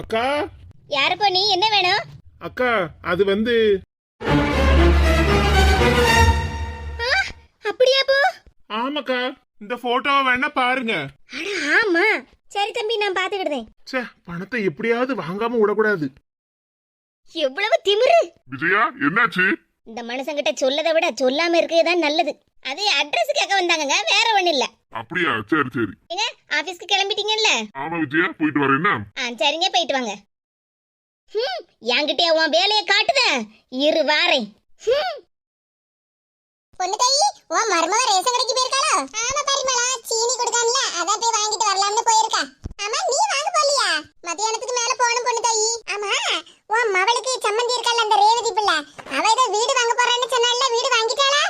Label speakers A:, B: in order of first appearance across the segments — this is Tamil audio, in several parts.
A: அக்கா?
B: யாருப்பா நீ? என்ன வேணும்?
A: அக்கா அது வந்து
B: ஆ, அப்படியா போ?
A: ஆமாக்கா இந்த போட்டோவை வேணா பாருங்க.
B: அட ஆமா. சரி தம்பி நான் பாத்துக்கிடுதேன்
A: ச்சே பணத்தை எப்படியாவது வாங்காம விடக்கூடாது.
B: எவ்வளவு திமிரு.
C: விஜயா என்னாச்சு?
B: இந்த மனுஷங்கிட்ட சொல்லதை விட சொல்லாம இருக்கதான் நல்லது. அது அட்ரஸ் கேட்க வந்தாங்கங்க வேற ஒண்ணு இல்ல.
C: அப்படியா? சரி சரி.
B: ஆபீஸ்க்கு கிளம்பிட்டீங்கல்ல?
C: ஆமா விஜயா. போயிட்டு வரேன் என்ன?
B: ஆ சரிங்க போயிட்டு வாங்க. ஹம், என்கிட்டயே உன் வேலையை காட்டுத? இரு வாரேன். பொண்ணு தாயி உன் மருமக ரேஷன் கடைக்கு போயிருக்காளோ? ஆமா பரிமளா. சீனி கொடுக்கான்ல. அதான் போய் வாங்கிட்டு வரலாம்னு போயிருக்கா. ஆமா நீ வாங்க போலியா? மத்தியானத்துக்கு மேல போகணும் பொண்ணு தாயி ஆமா உன் மவளுக்கு சம்மந்தி இருக்கல்ல அந்த ரேவதி பிள்ளை. அவ ஏதோ வீடு வாங்க போறான்னு சொன்னால வீடு வாங்கிட்டாளா?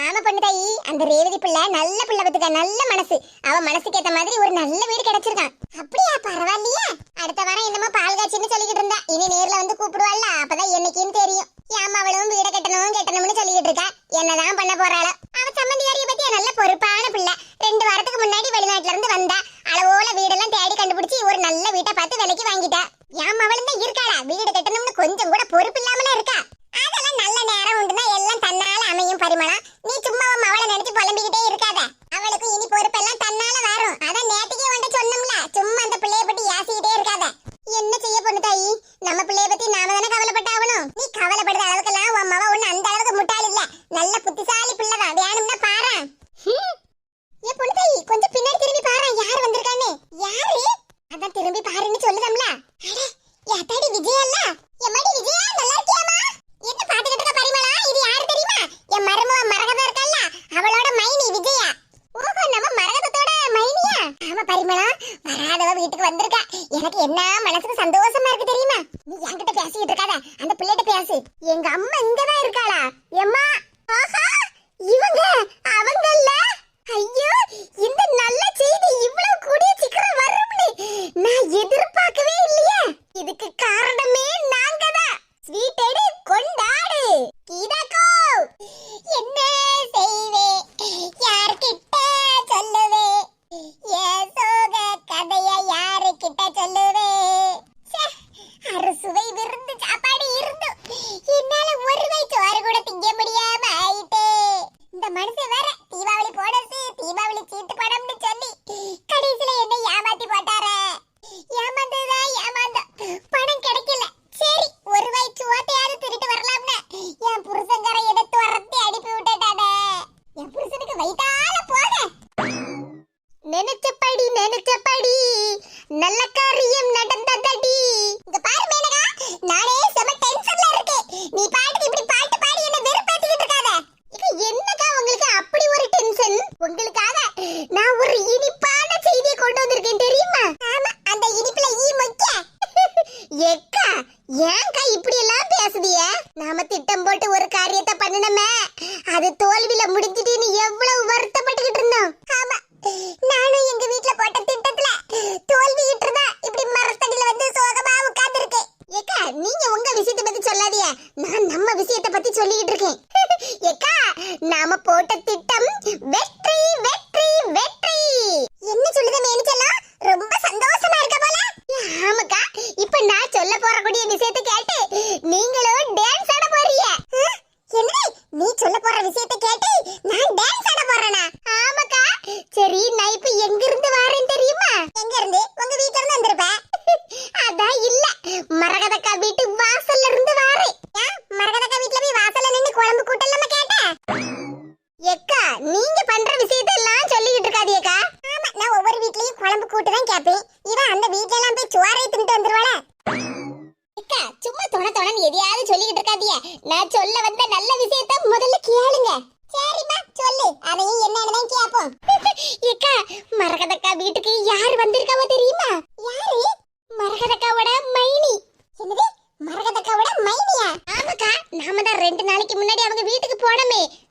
B: ஆமா பொண்ணு தாயி அந்த ரேவதி பிள்ளை நல்ல பிள்ளை பத்துக்க நல்ல மனசு. அவ மனசுக்கு ஏத்த மாதிரி ஒரு நல்ல வீடு கிடைச்சிருக்கான். அப்படியா பரவாயில்லையே. அடுத்த வாரம் என்னமோ பால் காய்ச்சின்னு சொல்லிக்கிட்டு இருந்தா. இனி நேர்ல வந்து கூப்பிடுவாள்ல அப்பதான் என்னைக்குன்னு தெரியும். ஏமா அவளும் வீட கட்டணும் கட்டணும்னு சொல்லிக்கிட்டு இருக்கா? என்னதான் பண்ண போறாளோ. அவ சம்மந்தியாரிய பத்தி நல்ல பொறுப்பான பிள்ளை. ரெண்டு வாரத்துக்கு முன்னாடி வெளிநாட்டுல இருந்து வந்தா. அளவோல வீடெல்லாம் தேடி கண்டுபிடிச்சி ஒரு நல்ல வீட்டை பார்த்து விலைக்கு வாங்கிட்டா. ஏன் அவளும் தான் இருக்காளா? வீடு கட்டணும்னு கொஞ்சம் கூட பொறுப்பு இல்லாமல இருக்கா? அதெல்லாம் நல்ல நேரம் உண்டுனா எல்லாம் தன்னால அமையும் பரிமளம் நீ சும்மா உன் அவளை நினைச்சு புலம்பிக்கிட்டே இருக்காத. அவளுக்கு இனி பொறுப்பெல்லாம் தன்னால வரும். அதான் நேற்றுக்கே உன்ட்ட சொன்னோம்ல. சும்மா அந்த பிள்ளைய பத்தி யாசிக்கிட்டே இருக்காத. என்ன செய்ய பொண்ணு தாயி? நம்ம பிள்ளைய பத்தி நாம தானே கவலைப்பட்டாகணும்? நீ கவலைப்படுற அளவுக்கெல்லாம் உன் மவ ஒண்ணு அந்த அளவுக்கு முட்டாள் இல்ல. நல்ல புத்திசாலி பிள்ளை வேணும்னா பாரு. ஏ பொண்ணு தாயி கொஞ்சம் பின்னாடி திரும்பி பாரு. யார் வந்திருக்கான்னு? யாரு? அதான் திரும்பி பாருன்னு சொல்லுதம்ல. அட ஏத்தாடி விஜயா இல்ல எம்மாடி விஜயா? நல்லா இருக்கியாமா என்ன பாத்துக்கிட்டு இருக்க பரிமளா இது யாரு தெரியுமா என் மருமக மரகதம் இருக்கல்ல அவளோட மைனி விஜயா ஓஹோ நம்ம மரகதத்தோட மைனியா ஆமா பரிமளா வராதவ வீட்டுக்கு வந்திருக்கா எனக்கு என்ன மனசுக்கு சந்தோஷம்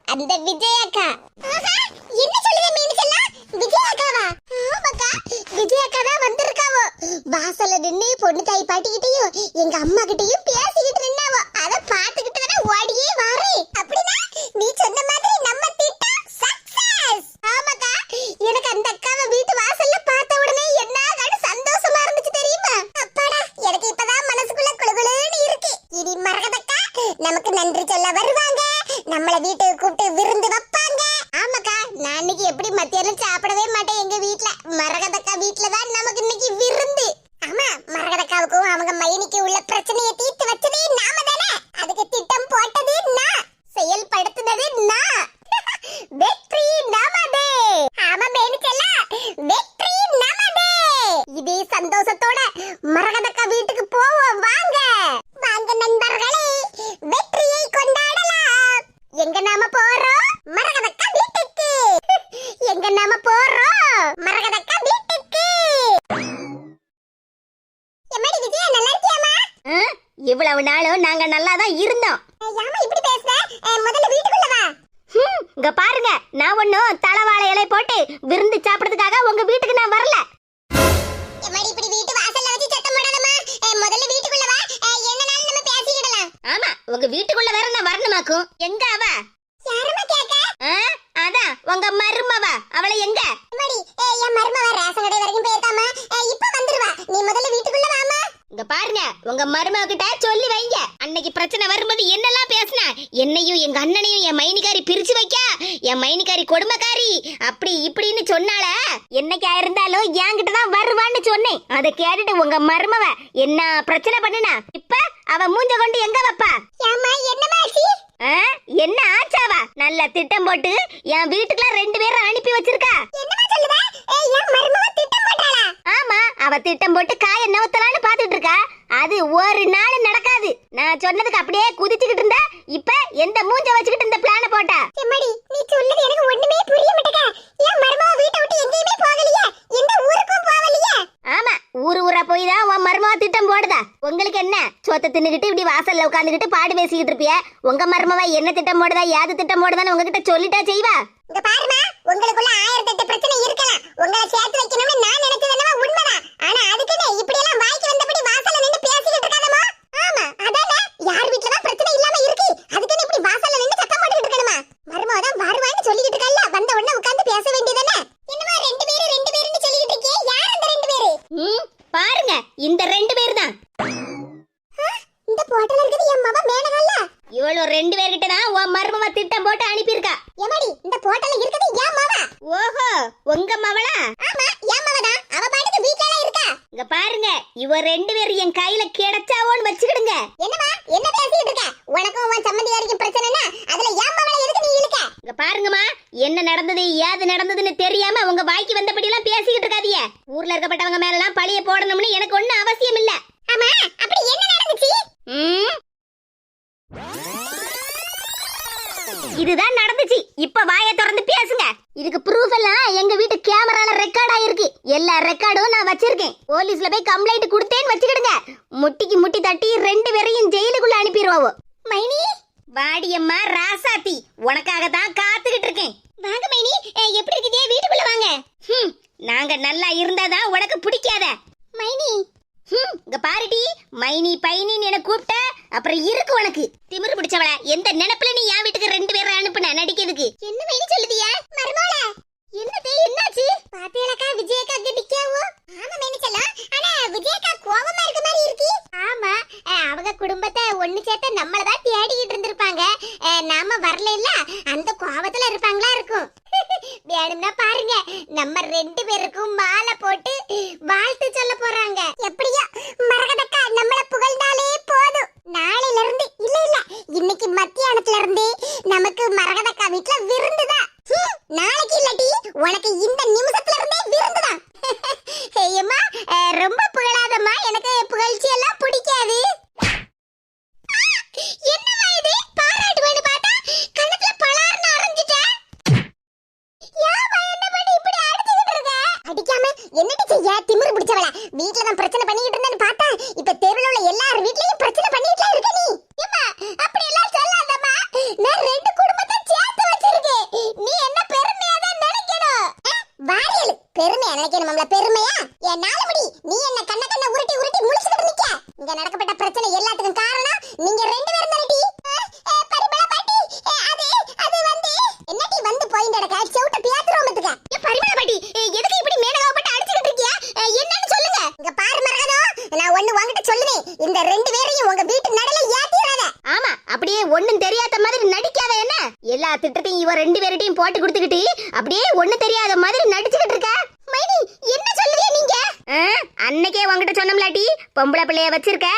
B: அந்த விஜயாக்கா என்ன சொல்லுங்க மீனுக்கெல்லாம் விஜயாக்காவா ஆமாக்கா விஜயாக்கா தான் வந்திருக்காவோ வாசல்ல நின்னு பொண்ணு தாய் பாட்டிக்கிட்டையும் எங்க அம்மா கிட்டயும் பேசிக்கிட்டு நின்னாவோ அத பாத்துக்கிட்டு தானே ஓடியே வாரே அப்படின்னா நீ சொன்ன மாதிரி நம்ம திட்டம் சக்சஸ் ஆமாக்கா எனக்கு அந்த அக்காவை வீட்டு வாசல்ல பார்த்த உடனே என்ன சந்தோஷமா இருந்துச்சு தெரியுமா அப்பாடா எனக்கு நன்றி சொல்ல வருவாங்க நம்மள வீட்டுக்கு கூப்பிட்டு விருந்து வைப்பாங்க ஆமாக்கா நான் இன்னைக்கு எப்படி மத்தியானம் சாப்பிடவே மாட்டேன் எங்க வீட்ல மரகதக்கா வீட்ல தான் நமக்கு இன்னைக்கு விருந்து ஆமா மரகதக்காவுக்கும் அவங்க மைனிக்கு உள்ள பிரச்சனையை தீர்த்து வச்சதே நாம தானே அதுக்கு திட்டம் போட்டது நான் செயல்படுத்துனது நான் வெற்றி நமதே ஆமா மேனிச்சல்ல வெற்றி நமதே இதே சந்தோஷத்தோட மரகத என்
D: மைனிகாரி கொடுமைக்காரி. அப்படி இப்படின்னு சொன்னால என்னைக்கா இருந்தாலும் என்கிட்ட தான் வருவான்னு சொன்னேன். அதை கேட்டுட்டு உங்க மருமவ என்ன பிரச்சனை பண்ணுனா? இப்ப அவ மூஞ்ச கொண்டு எங்க வைப்பா? என்ன ஆச்சாவா? நல்ல திட்டம் போட்டு என் வீட்டுக்குள்ள ரெண்டு பேரும் அனுப்பி வச்சிருக்கா? ஆமா அவ திட்டம் போட்டு காய நவுத்தலான்னு பாத்துட்டு இருக்கா. அது ஒரு நாள் நடக்காது. நான் சொன்னதுக்கு அப்படியே குதிச்சுக்கிட்டு இருந்தா இப்ப எந்த மூஞ்ச வச்சுக்கிட்டு இந்த பிளான போட்டா?
B: எம்மாடி நீ சொல்லுது எனக்கு ஒண்ணுமே புரிய மாட்டேங்க ஏன் மருமவ வீட்டை விட்டு எங்கேயுமே போகலையே? எந்த ஊருக்கும் போகலையே?
D: ஆமா ஊரு ஊரா போய் தான் உன் மருமக திட்டம் போடுதா? உங்களுக்கு என்ன? சோத்த தின்னுகிட்டு இப்படி வாசல்ல உட்காந்துக்கிட்டு பாடு பேசிக்கிட்டு இருப்பிய? உங்க மருமவ என்ன திட்டம் போடுதா யாது திட்டம் போடுதான்னு உங்ககிட்ட சொல்லிட்டா செய்வா?
B: இங்க பாருமா உங்களுக்குள்ள ஆயிரத்தி எட்டு பிரச்சனை இருக்கலாம். உங்களை சேர்த்து வைக்கணும்னு நான் நினைச்சது என்னவா உண்மைதான். ஆனா அதுக்கு இப்படி எல்லாம் வாய்க்கு வந்தபடி வாசல்ல நின்னு பேசிக்கிட்டு இருக்காதமா
D: எல்லா ரெக்கார்டும் நான் வச்சிருக்கேன். போலீஸ்ல போய் கம்ப்ளைண்ட் கொடுத்தேன்னு வச்சுக்கிடுங்க. முட்டிக்கு முட்டி தட்டி ரெண்டு பேரையும் ஜெயிலுக்குள்ள அனுப்பிடுவோம் மைனி? வாடியம்மா ராசாத்தி. உனக்காக தான் காத்துக்கிட்டு இருக்கேன். வாங்க மைனி. எப்படி இருக்குதே? வீட்டுக்குள்ள வாங்க. நாங்க நல்லா இருந்தாதான் உனக்கு பிடிக்காத. மைனி. இங்க பாருடி மைனி பைனின்னு என்ன கூப்பிட்ட. அப்புறம் இருக்கு உனக்கு. திமிரு பிடிச்சவள. எந்த நினைப்புல நீ என் வீட்டுக்கு ரெண்டு பேரை அனுப்புன நடிக்கிறதுக்கு? என்ன மைனி சொல்லுதியா
B: மருமோள
D: என்னதே என்னாச்சு?
B: பாத்தியலக்கா விஜயக்கா கிட்டிக்காவோ ஆமா மேனிச்சலாம் ஆனா விஜயக்கா கோவமா இருக்க மாதிரி இருக்கு. ஆமா அவங்க குடும்பத்தை ஒண்ணு சேர்த்து நம்மள தான் தேடிக்கிட்டு இருந்திருப்பாங்க. நாம வரல இல்ல அந்த கோவத்துல இருப்பாங்களா இருக்கும். வேணும்னா பாருங்க நம்ம ரெண்டு பேருக்கும் மாலை போட்டு வாழ்த்து சொல்ல போறாங்க. எப்படியோ மரகதக்கா நம்மள புகழ்ந்தாலே போதும். நாளையில இருந்து இல்ல இல்ல இன்னைக்கு மத்தியானத்துல இருந்து நமக்கு மரகதக்கா வீட்டுல விருந்துதான் ஹம், உனக்கு இந்த நிமிஷம் இருந்தே விருந்துதான் ஐயம்மா அஹ், ரொம்ப புகழாதம்மா எனக்கு புகழ்ச்சி எல்லாம் பிடிக்காது ஆ, என்னம்மா இது பாராட்டுவேன்னு பார்த்தா கண்ணத்துல பலார்னு அரைஞ்சிட்டேன் ஏம்மா என்ன பண்ணி இப்படி அடிச்சுக்கிட்டு இருக்க? அடிக்காம என்னடி செய்ய திமிரு பிடிச்சவளா வீட்ல தான் பிரச்சனை பண்ணிக்கிட்டு இருந்தேன்னு பார்த்தா இப்ப தெருவுல உள்ள எல்லார் வீட்லயும் பிரச்சனை பண்ணிட்டு இருக்க நீ ஏம்மா அப்படி எல்லாம் சொல்லாதம்மா நான் ரெண்டு குடும்பத்தை சேர்த்து வச்சிருக்கேன் நீ என்ன பெருமையா தான் நினைக்கணும் வாரியல் பெருமையா நினைக்கணும்ல பெருமையா என் நாலமுடி நீ என்ன கண்ண கண்ண உருட்டி உருட்டி முழிச்சுக்கிட்டு நிக்க இங்க நடக்கப்பட்ட பிரச்சனை எல்லாத்துக்கும் காரணம் நீங்க ரெண்டு பேரும் தானடி பரிமளா பாட்டி அஹ், அது அது வந்து என்னடி வந்து போயிட்டு நடக்க செவுட்ட பியாத்துறோமத்துக்க ஏ பரிமளா பாட்டி அஹ், எதுக்கு இப்படி மேனகாவ போட்டு அடிச்சுக்கிட்டு இருக்கியா அஹ், என்னன்னு சொல்லுங்க இங்க பாரு மரகதம் நான் ஒண்ணு உன்கிட்ட சொல்லுவேன் இந்த ரெண்டு பேரையும் உங்க வீட்டு நடல ஏத்திராத
D: ஆமா அப்படியே ஒண்ணு திட்டத்தையும் இவ ரெண்டு பேர்கிட்டயும் போட்டு கொடுத்துக்கிட்டு அப்படியே ஒண்ணு தெரியாத மாதிரி நடிச்சுக்கிட்டு இருக்க? மைனி என்ன சொல்லுவீங்க நீங்க? அன்னைக்கே உன்கிட்ட சொன்னோம்லாட்டி பொம்பளை பிள்ளைய வச்சிருக்க.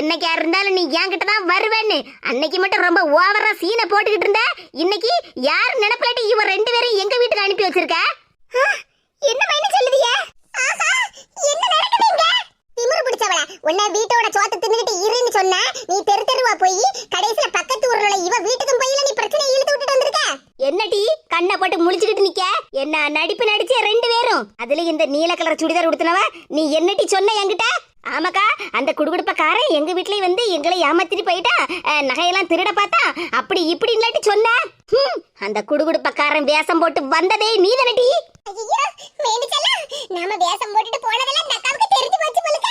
D: என்னைக்கா இருந்தாலும் நீ என்கிட்ட தான் வருவேன்னு. அன்னைக்கு மட்டும் ரொம்ப ஓவரா சீனை போட்டுக்கிட்டு இருந்த. இன்னைக்கு யார் நினைப்பலாட்டி இவ ரெண்டு பேரும் எங்க வீட்டுக்கு அனுப்பி வச்சிருக்க? என்ன மைனி சொல்லுவீங்க
B: ஆஹா என்ன நடக்குதுங்க திமிரு பிடிச்சவள உன்னை வீட்டோட சோத்த தின்னுகிட்டு இருன்னு சொன்னா நீ தெரு தெருவா போய் கடைசியில
D: போட்டு முழிச்சுக்கிட்டு நிக்க. என்ன நடிப்பு நடிச்சே ரெண்டு பேரும். அதுல இந்த நீல கலர் சுடிதார் உடுத்தினவ நீ என்னடி சொன்ன என்கிட்ட? ஆமாக்கா அந்த குடுகுடுப்பக்காரன் எங்க வீட்லயும் வந்து எங்களை ஏமாத்திட்டு போயிட்டா நகையெல்லாம் திருட பார்த்தா அப்படி இப்படி இல்லாட்டி சொன்ன? ஹம், அந்த குடுகுடுப்பக்காரன் வேஷம் போட்டு வந்ததே நீ தானடி
B: ஐயோ நாம வேஷம் போட்டு போனதெல்லாம் இந்த அக்காவுக்கு தெரிஞ்சு போச்சு போலுக்க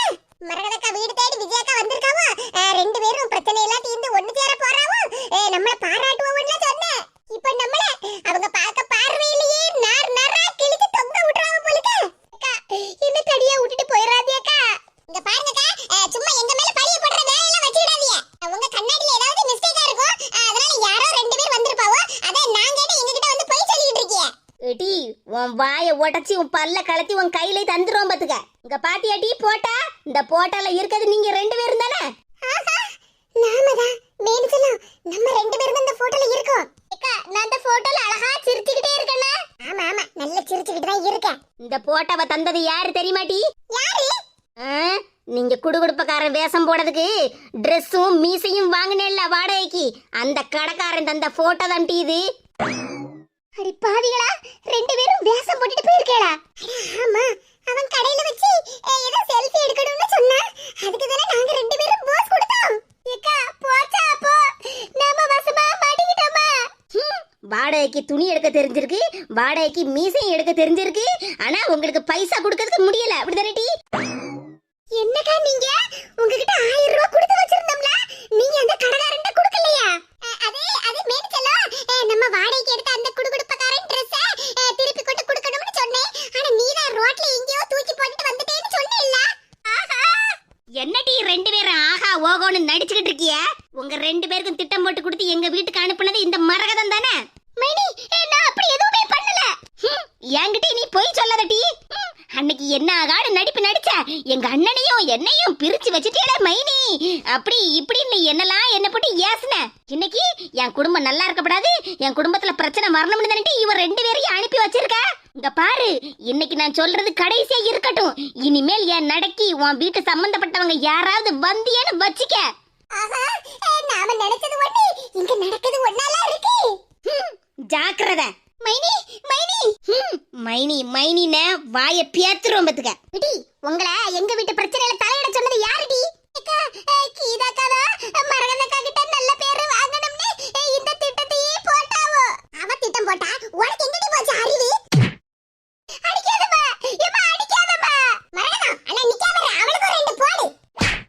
B: மரகதக்கா வீடு தேடி விஜயக்கா வந்திருக்காவோ அஹ், ரெண்டு பேரும் பிரச்சனை எல்லாம் தீர்ந்து ஒண்ணு சேர போறாவோ அஹ், நம்மள பாராட்டுவோம்னு சொன்னேன் இப்ப நம்மள அவங்க பார்க்க பார்வையிலேயே நார் நாரா கிழிச்சு தொங்க விட்டுறாவ போலுக்க அக்கா என்ன தடியா விட்டுட்டு போயிடாதீக்கா இங்க பாருங்கக்கா அஹ், சும்மா எங்க மேல பழிய போடுற வேலையெல்லாம் வச்சுக்கிடாதீங்க உங்க கண்ணாடியில ஏதாவது மிஸ்டேக்கா இருக்கும் அஹ், அதனால யாரோ ரெண்டு பேர் வந்திருப்பாவோ அதை நான் கேட்டு எங்ககிட்ட வந்து போய் சொல்லிட்டு இருக்கீங்க
D: ஏடி உன் வாயை உடைச்சி உன் பல்ல கலத்தி உன் கையில தந்துரும் பாத்துக்க. இங்க பாத்தியாடி போட்டா? இந்த போட்டால இருக்கிறது நீங்க ரெண்டு பேரும் தானே?
B: ஆஹா, நாமதான். மேனிச்சலாம் நம்ம ரெண்டு பேரும் தான் இந்த போட்டோல இருக்கோம். அக்கா நான் அந்த போட்டோல அழகா சிரிச்சுக்கிட்டே இருக்கேனா. ஆமா ஆமா. நல்ல சிரிச்சுக்கிட்டு தான் இருக்கேன்.
D: இந்த போட்டோவை தந்தது யாரு தெரியுமாடி
B: யாரு?
D: ஆ, நீங்க குடுகுடுப்பக்காரன் வேஷம் போடுறதுக்கு ட்ரெஸ்ஸும் மீசையும் வாங்கினேல்ல வாடகைக்கு. அந்த கடைக்காரன் தந்த போட்டோ தான் இது.
B: அடி பாவிகளா ரெண்டு பேரும் வேஷம் போட்டுட்டு போயிருக்கேடா. ஆமா அவன் கடையில வச்சு ஏதோ செல்ஃபி எடுக்கணும்னு சொன்னா அதுக்கு தானே நாங்க ரெண்டு பேரும் போஸ் கொடுத்தோம். ஏக்கா போச்சா போ நாம வசமா மாட்டிக்கிட்டோமா
D: வாடகைக்கு துணி எடுக்க தெரிஞ்சிருக்கு வாடகைக்கு மீசையும் எடுக்க தெரிஞ்சிருக்கு ஆனா உங்களுக்கு பைசா கொடுக்கறதுக்கு முடியல. அப்படிதானே
B: என்னக்கா நீங்க? உங்ககிட்ட ஆயிரம் ரூபாய் கொடுத்து வச்சிருந்தோம்ல நீங்க அந்த கடைக்காரன்ட்ட கொடுக்கலையா? அது மேடிச்சலோ நம்ம வாடகைக்கு எடுத்த அந்த குடுகுடுப்பக்காரன் ட்ரெஸ் திருப்பி கொண்டு கொடுக்கணும்னு சொன்னேன். ஆனா நீ தான் ரோட்ல எங்கேயோ தூக்கி போட்டுட்டு வந்துட்டேன்னு சொன்னேல்ல ஆஹா.
D: என்னடி ரெண்டு பேரும் ஆஹா ஓகோன்னு நடிச்சுக்கிட்டு இருக்கிய? உங்க ரெண்டு பேருக்கும் திட்டம் போட்டு கொடுத்து எங்க வீட்டுக்கு அனுப்புனது இந்த மரகதம் தானே?
B: மைனி நான் அப்படி எதுவுமே பண்ணல.
D: என்கிட்ட நீ போய் சொல்லாதடி அன்னைக்கு என்ன ஆகாடு நடிப்பு நடிச்ச எங்க அண்ணனையும் என்னையும் பிரிச்சு வச்சுட்டேடா மைனி. அப்படி இப்படி நீ என்னலாம் என்ன போட்டு ஏசுன. இன்னைக்கு என் குடும்பம் நல்லா இருக்கப்படாது என் குடும்பத்துல பிரச்சனை வரணும்னு தானே இவன் ரெண்டு பேரையும் அனுப்பி வச்சிருக்க. இங்க பாரு இன்னைக்கு நான் சொல்றது கடைசியா இருக்கட்டும். இனிமேல் என் நடக்கி உன் வீட்டு சம்பந்தப்பட்டவங்க யாராவது வந்தியன்னு வச்சுக்க.
B: நாம நினைச்சது ஒண்ணு இங்க நடக்குது ஒண்ணால இருக்கு.
D: ஜாக்கிரத.
B: மைனி மைனி.
D: ஹம், மைனி மைனின வாய பேத்துரும் பத்துக்க.
B: இடி உங்களை எங்க வீட்டு பிரச்சனையில தலையிட சொன்னது யாருடி? அக்கா அஹ், கீதாக்காவா மரகதக்கா கிட்ட நல்ல பேரு வாங்கணும்னு இந்த திட்டத்தையே போட்டாவோ. அவ திட்டம் போட்டா உனக்கு எங்கடி போச்சு அறிவு? அடிக்காதம்மா ஏம்மா அடிக்காதம்மா. மரகதம் அண்ணா நிக்காம இரு, அவளுக்கு ஒரு ரெண்டு போடு ஏக்கா ஏக்கா அடிக்காதீக்கா ஏக்கா அடிக்காதீக்கா
D: ஹம்,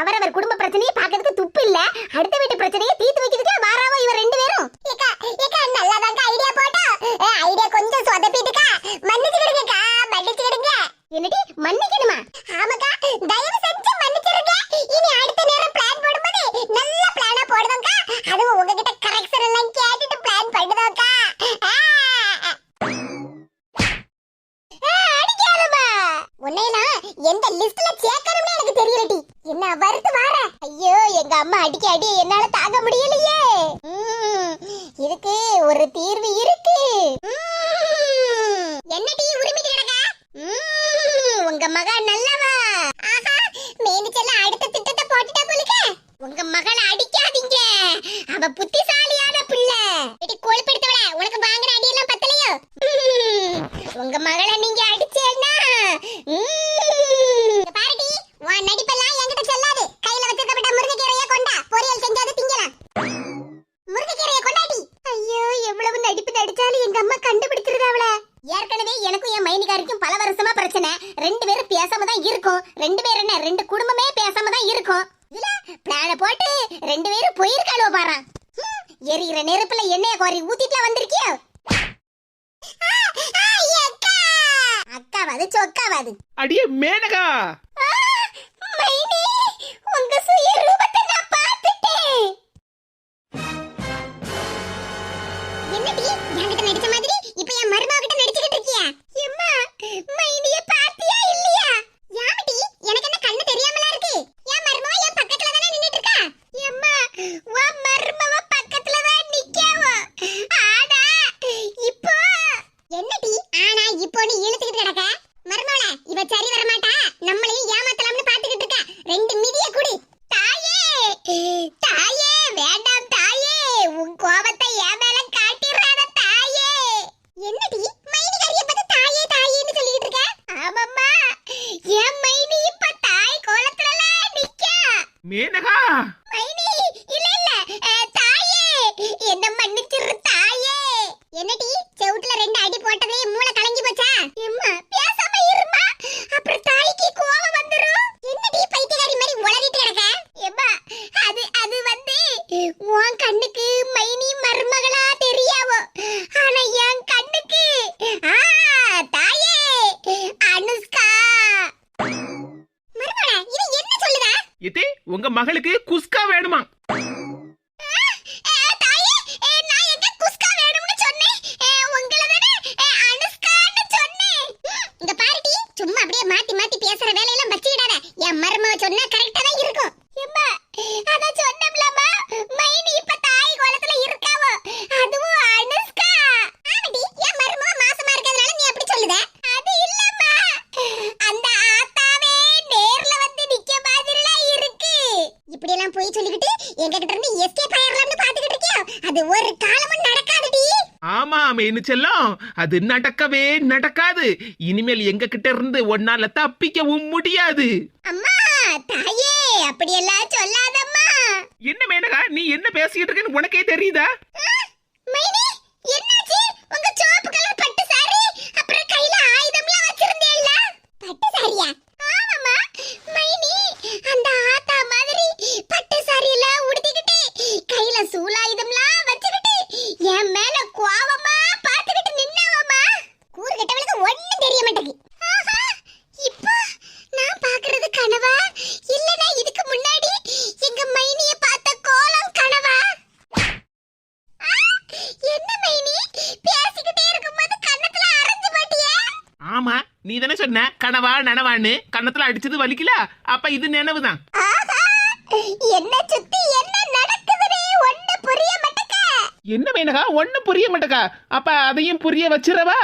D: அவரவர் குடும்ப பிரச்சனையை பாக்கிறதுக்கு துப்பு இல்ல. அடுத்த வீட்டு பிரச்சனையை தீர்த்து வைக்கிறதுக்கு வாராவோ இவர் ரெண்டு பேரும்.
B: பொண்ணு இழுத்துக்கிட்டு கிடக்க. மருமோள இவ சரி
A: போறேன்னு செல்லும். அது நடக்கவே நடக்காது. இனிமேல் எங்க கிட்ட இருந்து ஒன்னால தப்பிக்கவும் முடியாது.
B: அம்மா தாயே அப்படியெல்லாம் சொல்லாதம்மா.
A: என்ன மேனகா நீ என்ன பேசிட்டு இருக்கேன்னு உனக்கே தெரியுதா?
B: கனவா
A: நனவான்னு கண்ணத்துல அடிச்சது வலிக்கல? அப்ப இது நினைவுதான்.
B: என்ன சுத்தி என்ன நடக்குதுனே ஒண்ணு புரிய மாட்டேக்க.
A: என்ன மேனகா ஒண்ணு புரிய மாட்டேக்கா? அப்ப அதையும் புரிய வச்சிரவா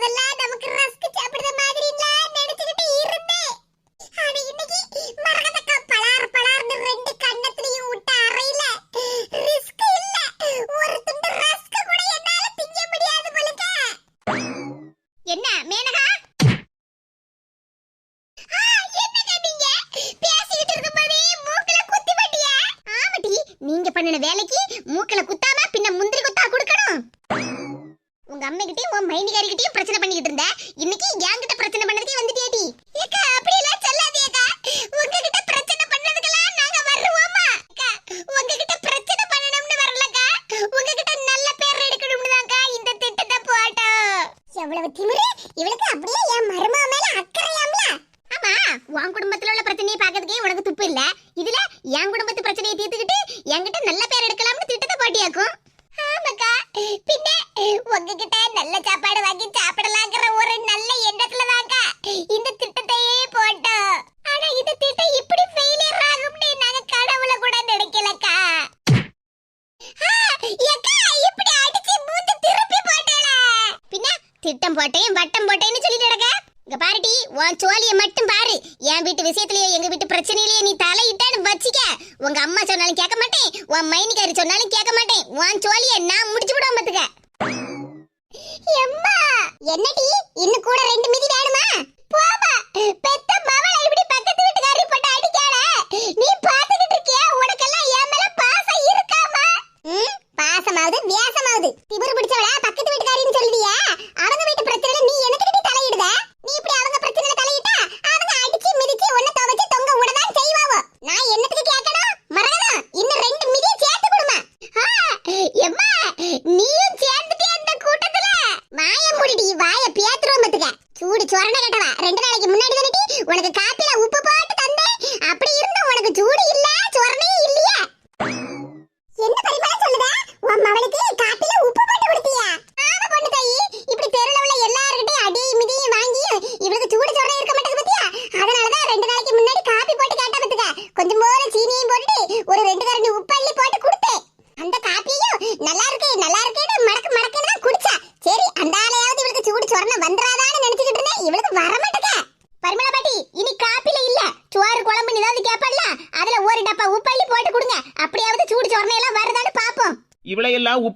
B: അതല്ലാതെ നമുക്ക് റസ്ക് அப்படியாக்கும் ஆமாக்கா. பின்ன உங்ககிட்ட நல்ல சாப்பாடு வாங்கி சாப்பிடலாங்கிற ஒரு நல்ல எண்ணத்துல வாங்க இந்த திட்டத்தையே போட்டோம். ஆனா இந்த திட்டம் இப்படி ஃபெயிலியர் ஆகும்னு நாங்க கடவுள கூட நினைக்கலக்கா. இப்படி அடிச்சு மூஞ்சி பின்ன திட்டம் போட்டேன் வட்டம் போட்டேன்னு சொல்லி நடக்க? இங்க பாருடி உன் சோழியை மட்டும் பாரு. என் வீட்டு விஷயத்திலேயே எங்க வீட்டு பிரச்சனையிலேயே நீ தலையிட்டான்னு வச்சுக்க.
D: உங்க அம்மா சொன்னாலும் கேட்க மாட்டேன் உன் மைனிக்காரி சொன்னாலும்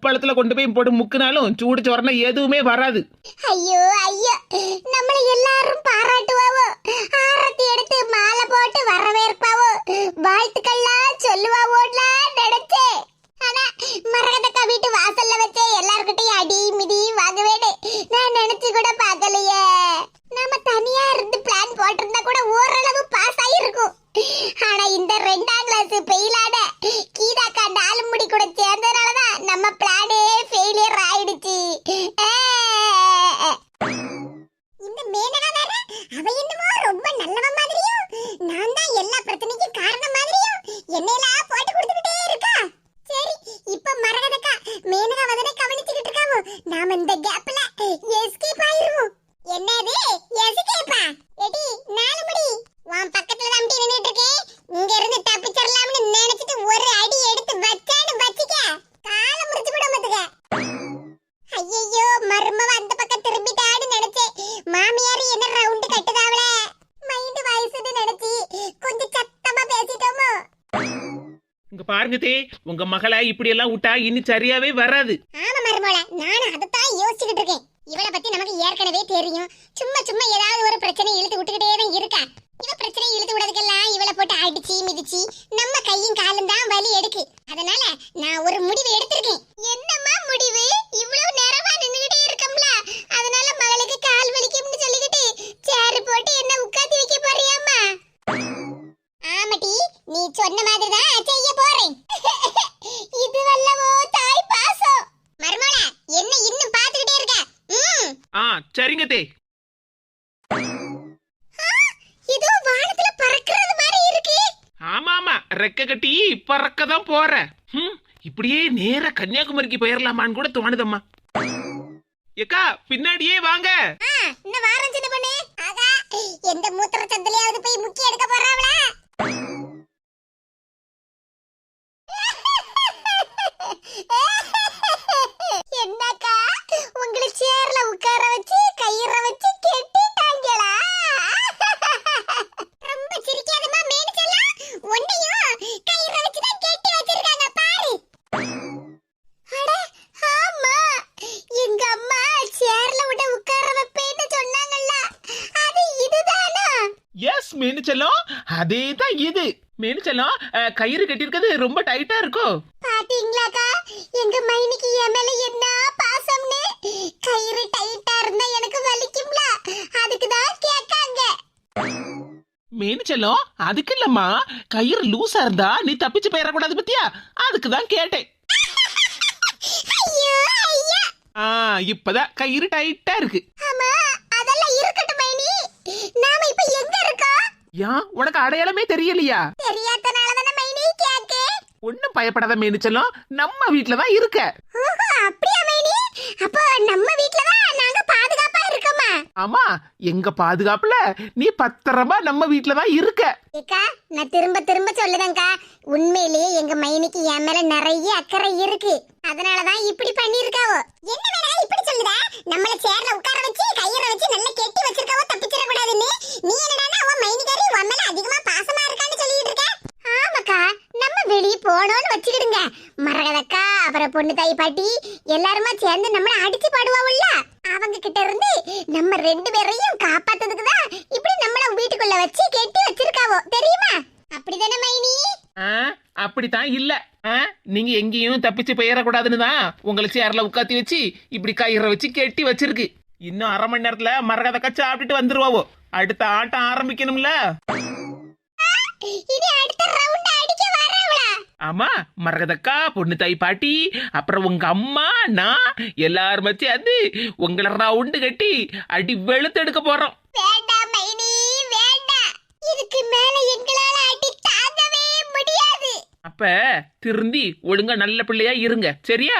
A: இவளையெல்லாம் உப்பளத்துல கொண்டு போய் போட்டு முக்குனாலும் சூடு சொரணை எதுவுமே வராது.
B: ஐயோ ஐயோ. நம்மள எல்லாரும் பாராட்டுவாவோ? ஆரத்தி எடுத்து மாலை போட்டு வரவேற்பாவோ? வாழ்த்துக்கள்லாம் சொல்லுவாவோட்ல நினைச்சேன் ஆனா மரகதக்கா வீட்டு வாசல்ல வச்சே எல்லார்கிட்டயும் அடி மிதி வாங்குவேன்னு நான் நினைச்சு கூட பார்க்கலையே. நாம தனியா இருந்து பிளான் போட்டிருந்தா கூட ஓரளவு பாஸ் ஆயிருக்கும். ஆனா இந்த ரெண்டாம் கிளாஸ் பெயிலான கீதாக்கா நாலு முடி கூட சேர்ந்ததுனாலதான் நம்ம பிளானே ஃபெயிலியர் ஆயிடுச்சு. இந்த மேனகா வேற அவ என்னமோ ரொம்ப நல்லவ மாதிரியும் நான் தான் எல்லா பிரச்சனைக்கும் காரணம் மாதிரியும் என்னையெல்லாம் போட்டு கொடுத்துக்கிட்டே இருக்கா. சரி இப்ப மரகதக்கா மேனகா வதனை கவனிச்சுக்கிட்டு இருக்காமோ நாம இந்த கேப்ல எஸ்கேப் ஆயிருவோம் என்னது? எஸ்கேப்பா எடி நாலு முடி உன் பக்கத்துல தான் நின்னுட்டு இருக்கேன் இங்க இருந்து தப்பிச்சிடலாம்னு நினைச்சிட்டு ஒரு அடி எடுத்து வச்சான்னு வச்சிக்க. கால முறிச்சு விட மாட்டுக்க. ஐயோ மர்மவ அந்த பக்கம் திரும்பிட்டான்னு நினைச்சேன். மாமியார் என்ன ரவுண்ட் கட்டுதாவல மைண்ட் வயசுன்னு நினைச்சி கொஞ்சம் சத்தமா பேசிட்டோமோ?
A: இங்க பாருங்க தே உங்க மகளை இப்படி எல்லாம் விட்டா இனி சரியாவே வராது
B: ஆமா மருமோள நானும் அதைத்தான் யோசிச்சுக்கிட்டு இருக்கேன் இவளை பத்தி நமக்கு ஏற்கனவே தெரியும் சும்மா சும்மா ஏதாவது ஒரு பிரச்சனை இழுத்து விட்டுக்கிட்டே தான் இருக்கா இவ பிரச்சனை இழுத்து விடுறதுக்கெல்லாம் இவளை போட்டு அடிச்சு மிதிச்சு நம்ம கையும் காலும் தான் வலி எடுக்கு அதனால நான் ஒரு முடிவு எடுத்திருக்கேன் என்னம்மா முடிவு இவ்வளவு நேரமா நின்னுகிட்டே இருக்கம்ல அதனால மகளுக்கு கால் வலிக்கும்னு சொல்லிக்கிட்டு சேரு போட்டு என்ன உட்காந்து வைக்க போறியாம்மா ஆமாட்டி நீ சொன்ன மாதிரி தான் செய்ய போறேன் இது வல்லவோ தாய் பாசம் மர்மோள என்ன இன்னும் பாத்துக்கிட்டே இருக்க ம்
A: ஆ சரிங்க தே
B: இதோ வானத்துல பறக்கிறது மாதிரி இருக்கு
A: ஆமா ஆமா ரெக்க கட்டி பறக்க தான் போற. ஹம், இப்படியே நேர கன்னியாகுமரிக்கு போயிடலாமான்னு கூட தோணுதம்மா. ஏக்கா பின்னாடியே வாங்க.
B: இந்த வாரம் சின்ன பண்ணு. ஆகா எந்த மூத்திர சந்தலையாவது போய் முக்கி எடுக்க போறாவளா? என்னக்கா உங்களை சேர்ல உட்கார வச்சு கயிற வச்சு கெட்டிட்டாங்களா ரொம்ப சிரிக்காதமா மேனிச்சலாம் உன்னையும் கயிற வச்சு தான் கெட்டி வச்சிருக்காங்க பாரு அட ஆமா எங்க அம்மா சேர்ல விட உட்கார வைப்பேன்னு சொன்னாங்கல்ல அது இதுதானா
A: மேனுச்சலம் அதே தான் இது மேனுச்சலம் அஹ், கயிறு கட்டியிருக்கிறது ரொம்ப டைட்டா இருக்கும்
B: பாத்தீங்களாக்கா? எங்க மைனிக்கு என் மேல என்ன பாசம்னு? கயிறு டைட்டா இருந்தா எனக்கு வலிக்கும்ல. அதுக்கு தான் கேட்காங்க
A: மேனுச்சலம் அதுக்கு இல்லம்மா. கயிறு லூசா இருந்தா நீ தப்பிச்சு போயிடக்கூடாது பத்தியா? அதுக்கு தான் கேட்டேன் ஆ இப்பதான் கயிறு டைட்டா இருக்கு.
B: ஆமா அதெல்லாம் இருக்கட்டும் மைனி நாம இப்ப எங்க இருக்கோம்
A: ஏன் உனக்கு அடையாளமே தெரியலையா? ஒன்னும் பயப்படாத மேனுச்சலம் நம்ம வீட்ல தான் இருக்க
B: அப்படியா மைனி அப்போ நம்ம தான் இருக்கோமா
A: ஆமா எங்க பாதுகாப்புல நீ பத்திரமா நம்ம வீட்ல தான் இருக்க.
B: ஏக்கா நான் திரும்ப திரும்ப சொல்லுதேன்க்கா. உண்மையிலேயே எங்க மைனிக்கு என் மேல நிறைய அக்கறை இருக்கு. அதனாலதான் இப்படி பண்ணிருக்காவோ என்ன வேணா இப்படி சொல்லுத நம்மள சேர்ல உட்கார வச்சு கையில வச்சு நல்லா கெட்டி வச்சிருக்காவோ தப்பிச்சிட கூடாதுன்னு நீ என்னடா உன் மைனிக்காரி உன் மேல அதிகமா பாசமா இருக்கான்னு சொல்லிட்டு இருக்க. ஆமாக்கா நம்ம வெளியே போனோம்னு வச்சுக்கிடுங்க. மரகதக்கா அப்புறம் பொண்ணு தாய் பாட்டி எல்லாருமா சேர்ந்து நம்மள அடிச்சு பாடுவாவுல்ல. அவங்க கிட்ட இருந்து நம்ம ரெண்டு பேரையும் காப்பாத்ததுக்கு தான் இப்படி நம்மள வீட்டுக்குள்ள வச்சு கெட்டி வச்சிருக்காவோ தெரியுமா? அப்படிதானே மைனி?
A: ஆ, அப்படித்தான் இல்ல. நீங்க எங்கேயும் தப்பிச்சு போயிடக்கூடாதுன்னு தான் உங்களை சேர்ல உட்காத்தி வச்சு இப்படி கயிறை வச்சு கெட்டி வச்சிருக்கு. இன்னும் அரை மணி நேரத்துல மரகதக்கா சாப்பிட்டுட்டு வந்துருவாவோ. அடுத்த ஆட்டம் ஆரம்பிக்கணும்ல.
B: இனி அடுத்த ரவுண்ட்
A: ஆமா மரகதக்கா பொண்ணு தாய் பாட்டி அப்புறம் உங்க அம்மா நான் எல்லாரும் அது உங்களை ரவுண்டு கட்டி அடி வெளுத்து எடுக்க போறோம்.
B: வேண்டாம் மைனி வேண்டாம் இதுக்கு மேல எங்களால அடி தாங்கவே முடியாது.
A: அப்ப திருந்தி ஒழுங்கா நல்ல பிள்ளையா இருங்க சரியா?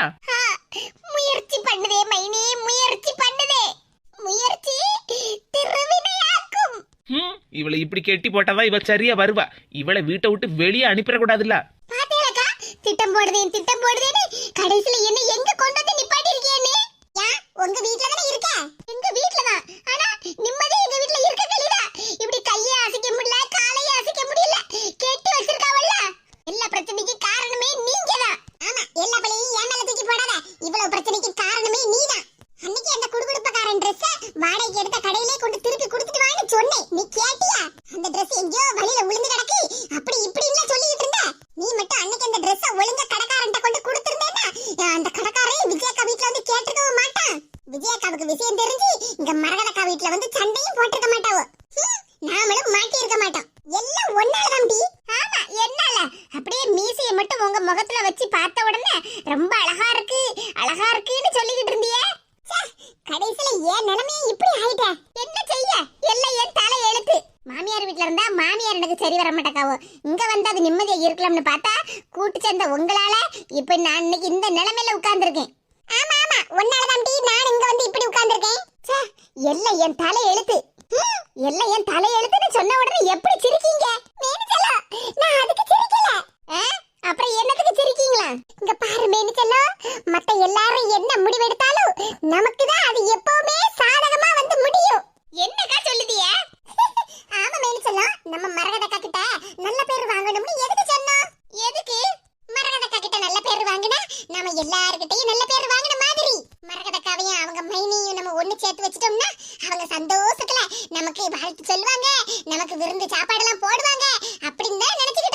B: முயற்சி பண்ணுதே மைனி முயற்சி பண்ணுதே. முயற்சி திருவினையாக்கும்.
A: இவளை இப்படி கெட்டி போட்டாதான் இவ சரியா வருவா. இவளை வீட்டை விட்டு வெளியே அனுப்பிடக்கூடாதுல்ல.
B: திட்டம் போடுதேன் திட்டம் போடுதேன்னு கடைசில என்ன எங்க கொண்டு வந்து நிப்பாட்டி இருக்கேன்னு உங்க வீட்ல தானே இருக்க? எங்க வீட்ல தான். ஆனா நிம்மதி எங்க வீட்ல இருக்க தெளிதா இப்படி கையை அசைக்க முடியல காலையை அசைக்க முடியல கெட்டி வச்சிருக்காவல்ல எல்லா பிரச்சனைக்கு காரணமே நீங்க தான் ஆமா எல்லா பழையும் என் மேல தூக்கி போடாத இவ்வளவு பிரச்சனைக்கு காரணமே நீதான் அன்னைக்கு அந்த குடுகுடுப்பக்காரன் Dress வாடகைக்கு எடுத்த கடையிலே கொண்டு திருப்பி கொடுத்துட்டு வான்னு சொன்னேன் நீ கேட்டியா அந்த Dress எங்கேயோ வழியில விழுந்து கிடக்கு அப்படி இப்படி இல்ல சொல்லிட்டு இருந்த நீ மட்டும் அன்னைக்கு அந்த Dress ஒழுங்கா கடைக்காரன்ட்ட கொண்டு கொடுத்திருந்தேன்னா அந்த கடைக்காரன் விஜயக்கா வீட்ல வந்து கேட்டிருக்கவும் மாட்டான் விஜயக்காவுக்கு விஷயம் தெரிஞ்சு இங்க மரகதக்கா வீட்ல வந்து சண்டையும் போட்டிருக்க மாட்டாவோ ஹம், நாமளும் மாட்டி இருக்க மாட்டோம் எல்லாம் ஒன்னால தம்பி ஆமா என்னால அப்படியே மீசைய மட்டும் உங்க முகத்துல வச்சு பார்த்த உடனே ரொம்ப அழகா இருக்கு அழகா இருக்குன்னு சொல்லிக்கிட்டு இருந்தியே ச்சே, கடைசியில ஏன் நிலைமையே இப்படி ஆயிட்ட என்ன செய்ய எல்லாம் என் தலை எழுத்து மாமியார் வீட்ல இருந்தா மாமியார் எனக்கு சரி வர மாட்டேக்காவோ? இங்கே வந்து அது நிம்மதியாக இருக்கலாம்னு பார்த்தா கூட்டு சேர்ந்த உங்களால் இப்போ நான் இன்னைக்கு இந்த நிலமையில உட்காந்துருக்கேன் ஆமா ஆமா. உன்னால தம்பி நான் இங்க வந்து இப்படி உட்கார்ந்திருக்கேன். சே எல்லாம் என் தலை எழுத்து. எல்லாம் என் தலை எழுத்துன்னு சொன்ன உடனே எப்படி சிரிக்கீங்க? மேனிச்சலா நான் அதுக்கு சிரிக்கல. ஆ? அப்புறம் என்னத்துக்கு சிரிக்கீங்களா? இங்க பாரு மேனிச்சலா மத்த எல்லாரும் என்ன முடிவெடுத்தாலும் நமக்கு தான் அது எப்பவுமே சாதகமா வந்து முடியும். என்னக்கா சொல்லுதிய? ஆமா மேனிச்சலா நம்ம மரகதக்கா கிட்ட நல்ல பேர் வாங்கணும்னு எதுக்கு சொன்னோம் எதுக்கு? மரகதக்கா கிட்ட நல்ல பேர் வாங்கினா நாம எல்லார்கிட்டயும் நல்ல பேர் வாங்கின மாதிரி. மரகதக்காவையும் அவங்க மைனியும் நம்ம ஒண்ணு சேர்த்து வச்சிட்டோம்னா அவங்க சந்தோஷத்துல நமக்கு வாழ்த்து சொல்லுவாங்க நமக்கு விருந்து சாப்பாடெல்லாம் போடுவாங்க அப்படின்னு தான் நினைச்சுக்கிட்டு